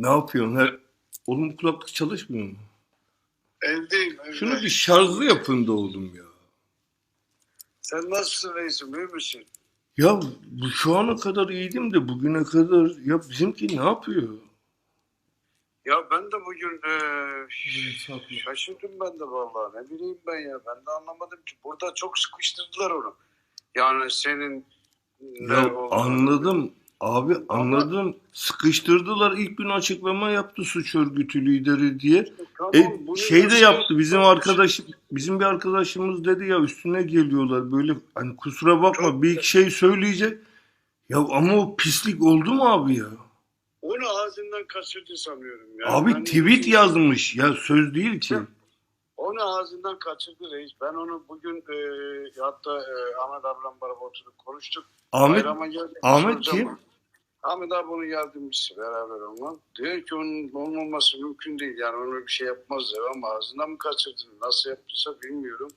Ne yapıyorsun? Her... Oğlum bu kulaklık çalışmıyor mu? Evdeyim. evde. Şunu bir şarjlı yapın da oğlum ya. Sen nasılsın reisim? İyi misin? Ya bu şu ana kadar iyiydim de bugüne kadar ya bizimki ne yapıyor? Ya ben de bugün eee, şaşırdım ben de vallahi. Ne bileyim ben ya. Ben de anlamadım ki. Burada çok sıkıştırdılar onu. Yani senin ne Ya anladım. Abi anladım. Sıkıştırdılar. İlk gün açıklama yaptı suç örgütü lideri diye. Tamam, E, şey de yaptı. Bizim arkadaş bizim bir arkadaşımız dedi ya üstüne geliyorlar böyle hani kusura bakma bir iki şey söyleyecek. Ya ama o pislik oldu mu abi ya? Onu ağzından kaçırdı sanıyorum. Ya. Abi Ben- tweet yazmış. Ya söz değil ki. Onu ağzından kaçırdı reis. Ben onu bugün eee, hatta eee, Ahmet ablam beraber oturduk konuştuk. Ahmet Ahmet kim? Ahmet abi onun yardımcısı beraber onunla. Diyor ki onun olmaması mümkün değil. Yani onu bir şey yapmazlar ama ağzından mı kaçırdın? Nasıl yaptıysa bilmiyorum.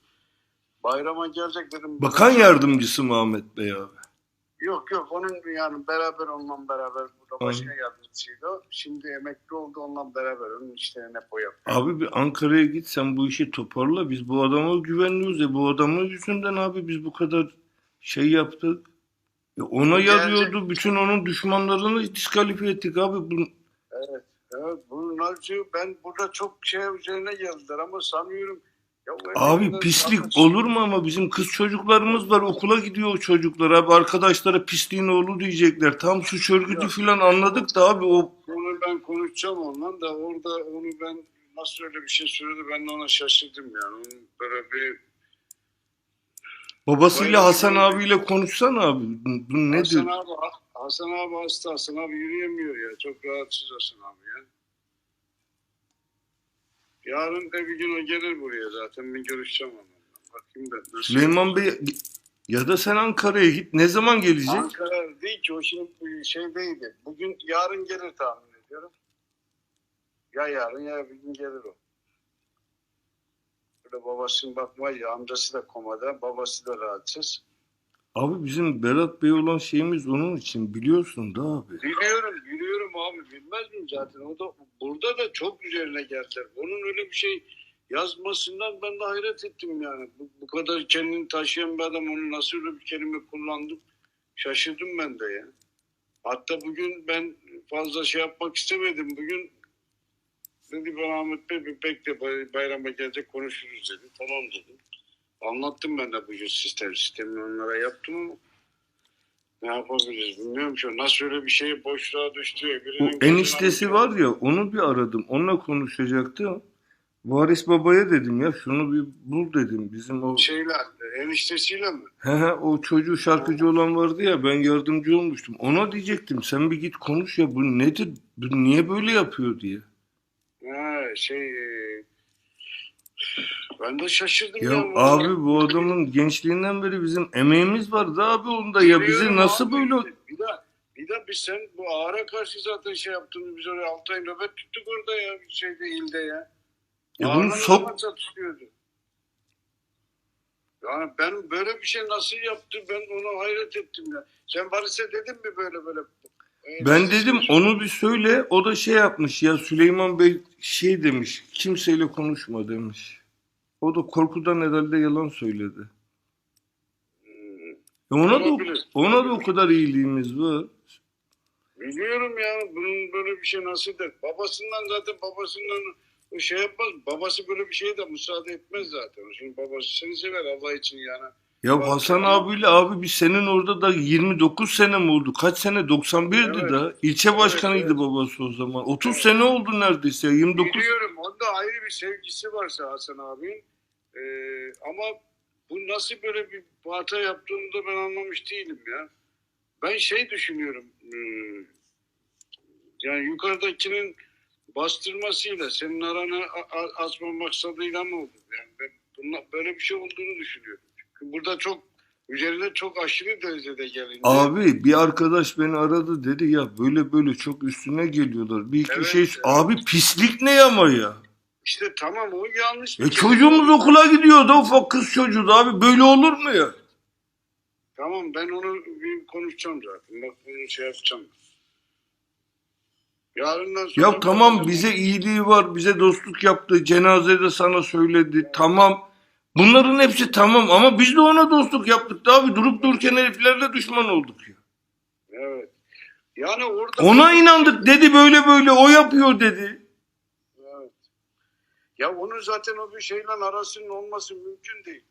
Bayrama gelecek dedim. bakan yardımcısı mı Ahmet Bey abi? Yok yok onun yani beraber onunla beraber burada başka Anladım. O. Şimdi emekli oldu onunla beraber. Onun işlerini hep o yapıyor. Abi bir Ankara'ya git sen bu işi toparla. Biz bu adama güvenliyoruz ya. Bu adamın yüzünden abi biz bu kadar şey yaptık. E ona Gelecek. yarıyordu. Bütün onun düşmanlarını diskalifiye ettik abi. Bu, Evet, evet. Bunlarca ben burada çok şey üzerine geldiler ama sanıyorum abi pislik olur mu ama bizim kız çocuklarımız var. Okula gidiyor o çocuklar abi. Arkadaşlara pisliğin oğlu diyecekler. Tam suç örgütü Yok. falan anladık da abi o Onu ben konuşacağım ondan da orada onu ben nasıl öyle bir şey söyledi ben de ona şaşırdım yani. Onun böyle bir babasıyla Hasan abiyle konuşsana abi. Bu bu nedir? Hasan abi, Hasan abi hasta. Hasan abi yürüyemiyor ya. Çok rahatsız Hasan abi ya. Yarın da bir gün o gelir buraya zaten. Bir görüşeceğim onunla. Bakayım da. nasıl- Süleyman Bey ya da sen Ankara'ya git. Ne zaman gelecek? Ankara değil ki o şimdi şeydeydi. Bugün yarın gelir tahmin ediyorum. Ya yarın ya bir gün gelir o. Böyle babasının bakmaya ya amcası da komada, babası da rahatsız. Abi bizim Berat Bey olan şeyimiz onun için biliyorsun da abi. Biliyorum, biliyorum abi. Bilmez miyim zaten? O da burada da çok üzerine geldiler. Onun öyle bir şey yazmasından ben de hayret ettim yani. Bu, bu kadar kendini taşıyan bir adam onu nasıl öyle bir kelime kullandı? Şaşırdım ben de ya. Hatta bugün ben fazla şey yapmak istemedim. Bugün dedi ben Ahmet Bey bir bekle bay- bayrama gelecek konuşuruz dedi. Tamam dedim. Anlattım ben de bugün sistem sistemini onlara yaptım ama ne yapabiliriz bilmiyorum ki. Nasıl öyle bir şey boşluğa düştü. O birinin gözüne eniştesi var ya onu bir aradım. Onunla konuşacaktım. Varis babaya dedim ya şunu bir bul dedim. Bizim o Şeyler, eniştesiyle mi? he he, o çocuğu şarkıcı olan vardı ya ben yardımcı olmuştum. Ona diyecektim sen bir git konuş ya bu nedir? Bu niye böyle yapıyor diye. Ha, şey e, ben de şaşırdım Ya ya. abi bu adamın gençliğinden beri bizim emeğimiz vardı abi onda ya bizi Biliyorum nasıl abi. böyle Bir de, bir de biz sen bu ağara karşı zaten şey yaptın. Biz oraya 6 ay nöbet tuttuk orada ya. Şeyde ilde ya. Ya bunu sok- nöbet çatışıyordu. Yani ben böyle bir şey nasıl yaptı ben ona hayret ettim ya. Sen Varis'e dedin mi böyle böyle? E, Ben dedim onu bir söyle. O da şey yapmış ya Süleyman Bey şey demiş. Kimseyle konuşma demiş. O da korkudan herhalde yalan söyledi. E ona da Olabilir. ona da o kadar iyiliğimiz var. Biliyorum ya bunun böyle bir şey nasıl der. Babasından zaten babasından şey yapmaz. Babası böyle bir şeye de müsaade etmez zaten. Şimdi babası seni sever Allah için yani. Ya Hasan abiyle abi biz senin orada da 29 sene mi oldu? Kaç sene? 91'di Evet. da. İlçe başkanıydı evet. babası o zaman. 30 sene oldu neredeyse. ya, 29. Biliyorum onda ayrı bir sevgisi varsa Hasan abinin. Ee, ama bu nasıl böyle bir hata yaptığını da ben anlamış değilim ya. Ben şey düşünüyorum. hmm, Yani yukarıdakinin bastırmasıyla senin aranı a- a- açma maksadıyla mı oldu? Yani ben bunla, böyle bir şey olduğunu düşünüyorum. Burada çok üzerine çok aşırı derecede gelince. Abi bir arkadaş beni aradı dedi ya böyle böyle çok üstüne geliyorlar. Bir iki Evet, şey evet. abi pislik ne ama ya. İşte tamam o yanlış. E şey. çocuğumuz okula gidiyordu ufak kız çocuğu da abi böyle olur mu ya? Tamam ben onu bir konuşacağım zaten. Bak bunu şey yapacağım. Yarından sonra Ya tamam bize iyiliği var, bize dostluk yaptı, cenazede sana söyledi, tamam. Bunların hepsi tamam ama biz de ona dostluk yaptık da abi durup dururken heriflerle düşman olduk ya. Evet. Yani orada Ona inandık dedi böyle böyle o yapıyor dedi. Evet. Ya onun zaten o bir şeyle arasının olması mümkün değil.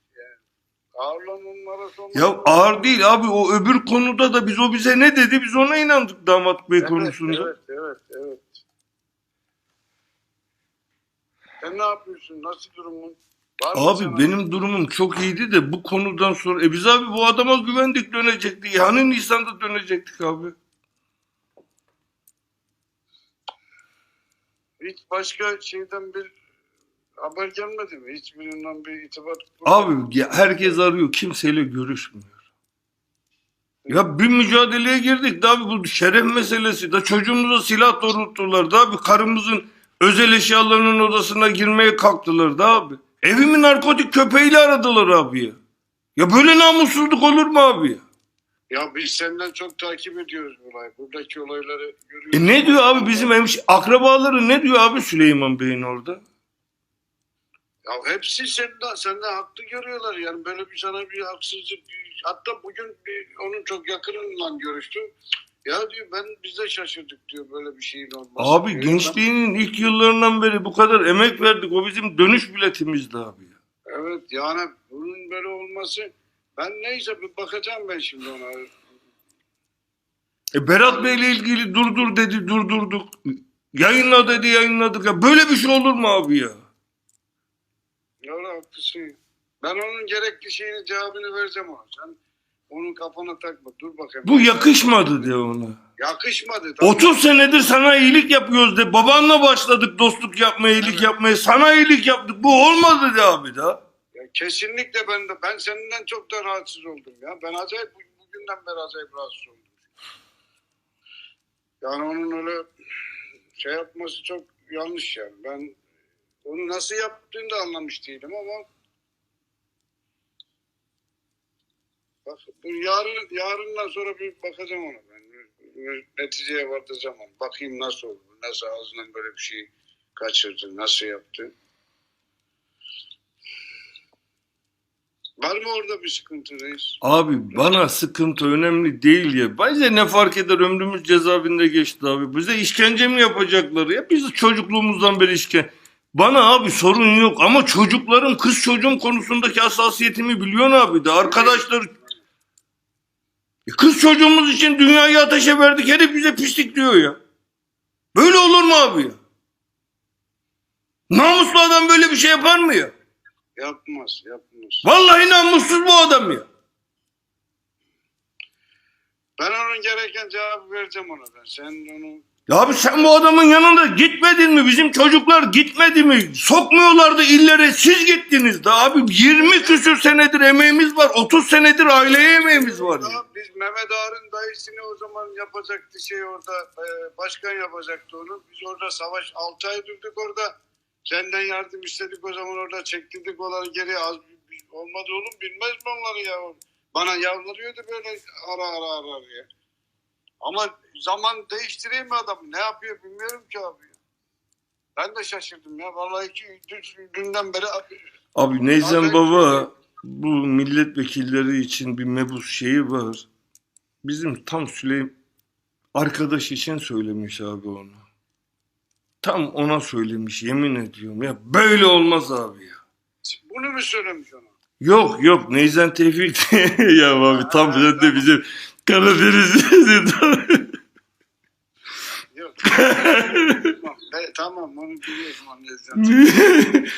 Ya ağır değil abi o öbür konuda da biz o bize ne dedi biz ona inandık damat bey Evet, konusunda. Evet, evet, evet. Sen ne yapıyorsun? Nasıl durumun? Var Abi sana- benim durumum çok iyiydi de bu konudan sonra e biz abi bu adama güvendik dönecekti. Yani Nisan'da dönecektik abi. Hiç başka şeyden bir haber gelmedi mi? Hiçbirinden bir itibat Abi ya herkes arıyor kimseyle görüşmüyor. Ya bir mücadeleye girdik da abi bu şeref meselesi da çocuğumuza silah doğrulttular da abi karımızın özel eşyalarının odasına girmeye kalktılar da abi. Evimi narkotik köpeğiyle aradılar abi ya. Ya böyle namussuzluk olur mu abi ya? Ya biz senden çok takip ediyoruz bu olayı. Buradaki olayları görüyoruz. E ne diyor abi bizim hemşi akrabaları ne diyor abi Süleyman Bey'in orada? Ya hepsi senden, senden haklı görüyorlar. Yani böyle bir sana bir haksızlık. Hatta bugün bir, onun çok yakınından görüştüm. Ya diyor ben biz de şaşırdık diyor böyle bir şeyin olması. Abi diyor. gençliğinin ilk yıllarından beri bu kadar emek verdik. O bizim dönüş biletimizdi abi. ya. Evet yani bunun böyle olması ben neyse bir bakacağım ben şimdi ona. E Berat Bey'le ilgili durdur dedi durdurduk. Yayınla dedi yayınladık. Ya böyle bir şey olur mu abi ya? Ya haklısın. Ben onun gerekli şeyini cevabını vereceğim ona. Sen onun kafana takma. Dur bakayım. Bu yakışmadı de ona. Yakışmadı. tabii. 30 senedir sana iyilik yapıyoruz de. Babanla başladık dostluk yapmaya, iyilik Evet. yapmaya. Sana iyilik yaptık. Bu olmadı de abi da. Ya kesinlikle ben de ben senden çok da rahatsız oldum ya. Ben acayip bu- bugünden beri acayip rahatsız oldum. Yani onun öyle şey yapması çok yanlış yani. Ben onu nasıl yaptığını da anlamış değilim ama bak bu yarın yarından sonra bir bakacağım ona ben. Neticeye varacağım onu. Bakayım nasıl oldu. Nasıl ağzından böyle bir şey kaçırdı. Nasıl yaptı. Var mı orada bir sıkıntı reis? Abi bana sıkıntı önemli değil ya. Bize ne fark eder ömrümüz cezaevinde geçti abi. Bize işkence mi yapacaklar ya? Biz çocukluğumuzdan beri işkence. Bana abi sorun yok ama çocuklarım kız çocuğum konusundaki hassasiyetimi biliyorsun abi de. Arkadaşlar E kız çocuğumuz için dünyayı ateşe verdik herif bize pislik diyor ya. Böyle olur mu abi ya? Namuslu adam böyle bir şey yapar mı ya? Yapmaz, yapmaz. Vallahi namussuz bu adam ya. Ben onun gereken cevabı vereceğim ona ben. Sen onu Ya abi sen bu adamın yanında gitmedin mi? Bizim çocuklar gitmedi mi? Sokmuyorlardı illere. Siz gittiniz de abi. 20 küsür senedir emeğimiz var. 30 senedir aileye emeğimiz var ya. Ya biz Mehmet Ağar'ın dayısını o zaman yapacaktı şey orada e, başkan yapacaktı onu. Biz orada savaş 6 ay durduk orada. Senden yardım istedik o zaman orada çektirdik onları geri az olmadı oğlum bilmez mi onları ya? Bana yalvarıyordu böyle ara ara ara diye. Ama zaman değiştireyim mi adamı? Ne yapıyor bilmiyorum ki abi. Ben de şaşırdım ya. Vallahi iki, dün- dünden beri Abi Neyzen Baba bu milletvekilleri için bir mebus şeyi var. Bizim tam Süleym arkadaş için söylemiş abi onu. Tam ona söylemiş yemin ediyorum ya. Böyle olmaz abi ya. bunu mu söylemiş ona? Yok yok Neyzen Tevfik ya abi tam de bizim Karadeniz'in Yok. tamam, be- tamam onu biliyorum anlayacağım.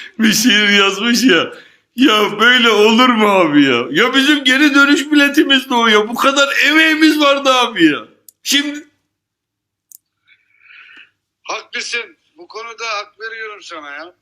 bir şiir yazmış ya. Ya böyle olur mu abi ya? Ya bizim geri dönüş biletimiz de o ya. Bu kadar emeğimiz vardı abi ya. Şimdi Haklısın. Bu konuda hak veriyorum sana ya.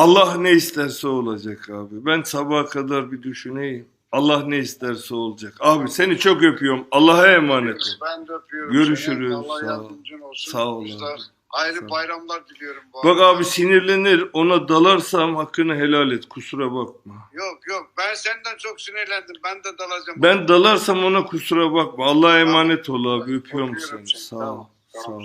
Allah ne isterse olacak abi. Ben sabaha kadar bir düşüneyim. Allah ne isterse olacak. Abi seni çok öpüyorum. Allah'a emanet ol. Ben de öpüyorum Görüşürüz. seni. Allah Sağ ol. olsun. Sağ ol abi. Hayırlı Sağ bayramlar diliyorum bu Bak arada. abi sinirlenir ona dalarsam hakkını helal et kusura bakma. Yok yok ben senden çok sinirlendim. Ben de dalacağım. Ben dalarsam ona kusura bakma. Allah'a emanet ol abi öpüyorum Öpüyorum seni. seni. Sağ. Tamam, ol. sağ ol.